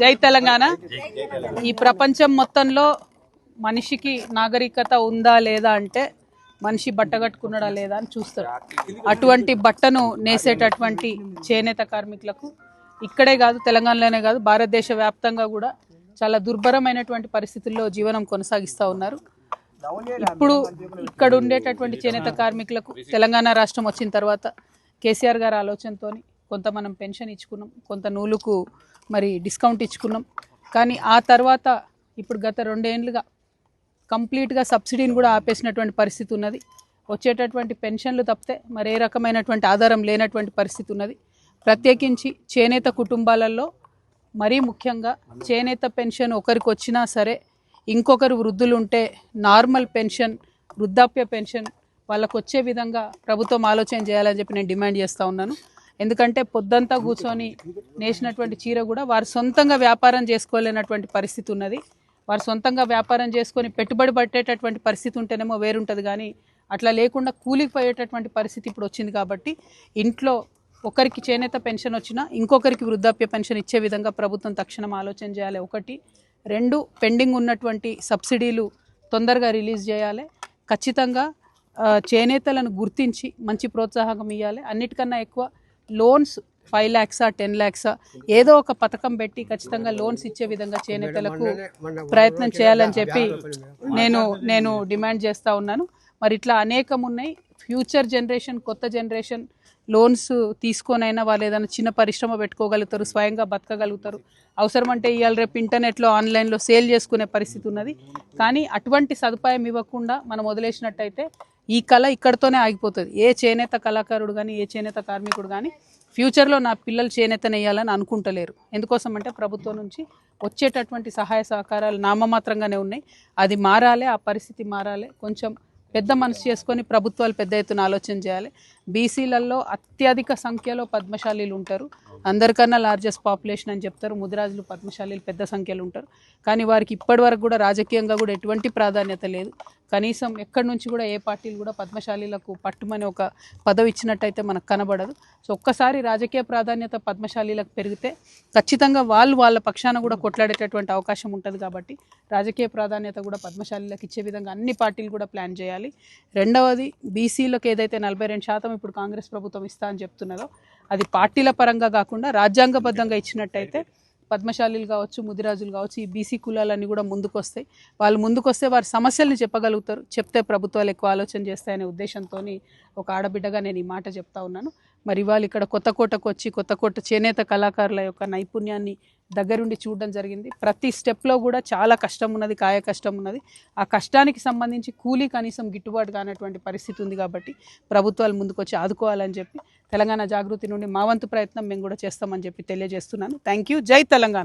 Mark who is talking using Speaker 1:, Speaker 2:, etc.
Speaker 1: జై తెలంగాణ. ఈ ప్రపంచం మొత్తంలో మనిషికి నాగరికత ఉందా లేదా అంటే మనిషి బట్ట కట్టుకున్నాడా లేదా అని చూస్తారు. అటువంటి బట్టను నేసేటటువంటి చేనేత కార్మికులకు ఇక్కడే కాదు తెలంగాణలోనే కాదు భారతదేశ వ్యాప్తంగా కూడా చాలా దుర్భరమైనటువంటి పరిస్థితుల్లో జీవనం కొనసాగిస్తూ ఉన్నారు. ఇప్పుడు ఇక్కడ ఉండేటటువంటి చేనేత కార్మికులకు తెలంగాణ రాష్ట్రం వచ్చిన తర్వాత కేసీఆర్ గారి ఆలోచనతో కొంత మనం పెన్షన్ ఇచ్చుకున్నాం కొంత నూలుకు మరి డిస్కౌంట్ ఇచ్చుకున్నాం. కానీ ఆ తర్వాత ఇప్పుడు గత రెండేండ్లుగా కంప్లీట్గా సబ్సిడీని కూడా ఆపేసినటువంటి పరిస్థితి ఉన్నది. వచ్చేటటువంటి పెన్షన్లు తప్పితే మరి ఏ రకమైనటువంటి ఆధారం లేనటువంటి పరిస్థితి ఉన్నది. ప్రత్యేకించి చేనేత కుటుంబాలలో మరీ ముఖ్యంగా చేనేత పెన్షన్ ఒకరికి వచ్చినా సరే ఇంకొకరు వృద్ధులు ఉంటే నార్మల్ పెన్షన్ వృద్ధాప్య పెన్షన్ వాళ్ళకు వచ్చే విధంగా ప్రభుత్వం ఆలోచన చేయాలని చెప్పి నేను డిమాండ్ చేస్తూ ఉన్నాను. ఎందుకంటే పొద్దంతా కూర్చొని నేసినటువంటి చీర కూడా వారు సొంతంగా వ్యాపారం చేసుకోలేనటువంటి పరిస్థితి ఉన్నది. వారు సొంతంగా వ్యాపారం చేసుకొని పెట్టుబడి పట్టేటటువంటి పరిస్థితి ఉంటేనేమో వేరుంటుంది కానీ అట్లా లేకుండా కూలికి పోయేటటువంటి పరిస్థితి ఇప్పుడు వచ్చింది కాబట్టి ఇంట్లో ఒకరికి చేనేత పెన్షన్ వచ్చినా ఇంకొకరికి వృద్ధాప్య పెన్షన్ ఇచ్చే విధంగా ప్రభుత్వం తక్షణం ఆలోచన చేయాలి. ఒకటి. రెండు. పెండింగ్ ఉన్నటువంటి సబ్సిడీలు తొందరగా రిలీజ్ చేయాలి. ఖచ్చితంగా చేనేతలను గుర్తించి మంచి ప్రోత్సాహం ఇవ్వాలి అన్నిటికన్నా ఎక్కువ లోన్స్ ఫైవ్ ల్యాక్సా టెన్ ల్యాక్సా ఏదో ఒక పథకం పెట్టి ఖచ్చితంగా లోన్స్ ఇచ్చే విధంగా చేనేతలకు ప్రయత్నం చేయాలని చెప్పి నేను నేను డిమాండ్ చేస్తూ ఉన్నాను. మరి ఇట్లా అనేకం ఉన్నాయి. ఫ్యూచర్ జనరేషన్ కొత్త జనరేషన్ లోన్స్ తీసుకొనైనా వాళ్ళు ఏదైనా చిన్న పరిశ్రమ పెట్టుకోగలుగుతారు స్వయంగా బతకగలుగుతారు. అంటే ఇవాళ రేపు ఇంటర్నెట్లో ఆన్లైన్లో సేల్ చేసుకునే పరిస్థితి ఉన్నది. కానీ అటువంటి సదుపాయం ఇవ్వకుండా మనం వదిలేసినట్టయితే ఈ కళ ఇక్కడతోనే ఆగిపోతుంది. ఏ చేనేత కళాకారుడు కానీ ఏ చేనేత కార్మికుడు కానీ ఫ్యూచర్లో నా పిల్లలు చేనేతనేయాలని అనుకుంటలేరు. ఎందుకోసం అంటే ప్రభుత్వం నుంచి వచ్చేటటువంటి సహాయ సహకారాలు నామమాత్రంగానే ఉన్నాయి. అది మారాలే ఆ పరిస్థితి మారాలే. కొంచెం పెద్ద మనసు చేసుకొని ప్రభుత్వాలు పెద్ద ఎత్తున ఆలోచన చేయాలి. బీసీలలో అత్యధిక సంఖ్యలో పద్మశాలీలు ఉంటారు. అందరికన్నా లార్జెస్ట్ పాపులేషన్ అని చెప్తారు. ముదిరాజులు పద్మశాలీలు పెద్ద సంఖ్యలో ఉంటారు. కానీ వారికి ఇప్పటివరకు కూడా రాజకీయంగా కూడా ఎటువంటి ప్రాధాన్యత లేదు. కనీసం ఎక్కడి నుంచి కూడా ఏ పార్టీలు కూడా పద్మశాలీలకు పట్టుమని ఒక పదవి ఇచ్చినట్టయితే మనకు కనబడదు. సో ఒక్కసారి రాజకీయ ప్రాధాన్యత పద్మశాలీలకు పెరిగితే ఖచ్చితంగా వాళ్ళు వాళ్ళ పక్షాన కూడా కొట్లాడేటటువంటి అవకాశం ఉంటుంది కాబట్టి రాజకీయ ప్రాధాన్యత కూడా పద్మశాలీలకు ఇచ్చే విధంగా అన్ని పార్టీలు కూడా ప్లాన్ చేయాలి. రెండవది బీసీలకు ఏదైతే నలభై రెండు శాతం ఇప్పుడు కాంగ్రెస్ ప్రభుత్వం ఇస్తా అని చెప్తున్నదో అది పార్టీల పరంగా కాకుండా రాజ్యాంగబద్ధంగా ఇచ్చినట్టయితే పద్మశాలీలు కావచ్చు ముదిరాజులు కావచ్చు ఈ బీసీ కులాలన్నీ కూడా ముందుకు వస్తాయి వాళ్ళు ముందుకు వస్తే వారి సమస్యల్ని చెప్పగలుగుతారు చెప్తే ప్రభుత్వాలు ఎక్కువ ఆలోచన చేస్తాయనే ఉద్దేశంతో ఒక ఆడబిడ్డగా నేను ఈ మాట చెప్తా ఉన్నాను. మరి వాళ్ళు ఇక్కడ కొత్త కోటకు వచ్చి కొత్త కోట చేనేత కళాకారుల యొక్క నైపుణ్యాన్ని దగ్గరుండి చూడడం జరిగింది. ప్రతి స్టెప్లో కూడా చాలా కష్టం ఉన్నది కాయ కష్టం ఉన్నది ఆ కష్టానికి సంబంధించి కూలీ కనీసం గిట్టుబాటు కానటువంటి పరిస్థితి ఉంది కాబట్టి ప్రభుత్వాలు ముందుకొచ్చి ఆదుకోవాలని చెప్పి తెలంగాణ జాగృతి నుండి మా వంతు ప్రయత్నం మేము కూడా చేస్తామని చెప్పి తెలియజేస్తున్నాను. థ్యాంక్ యూ జై తెలంగాణ.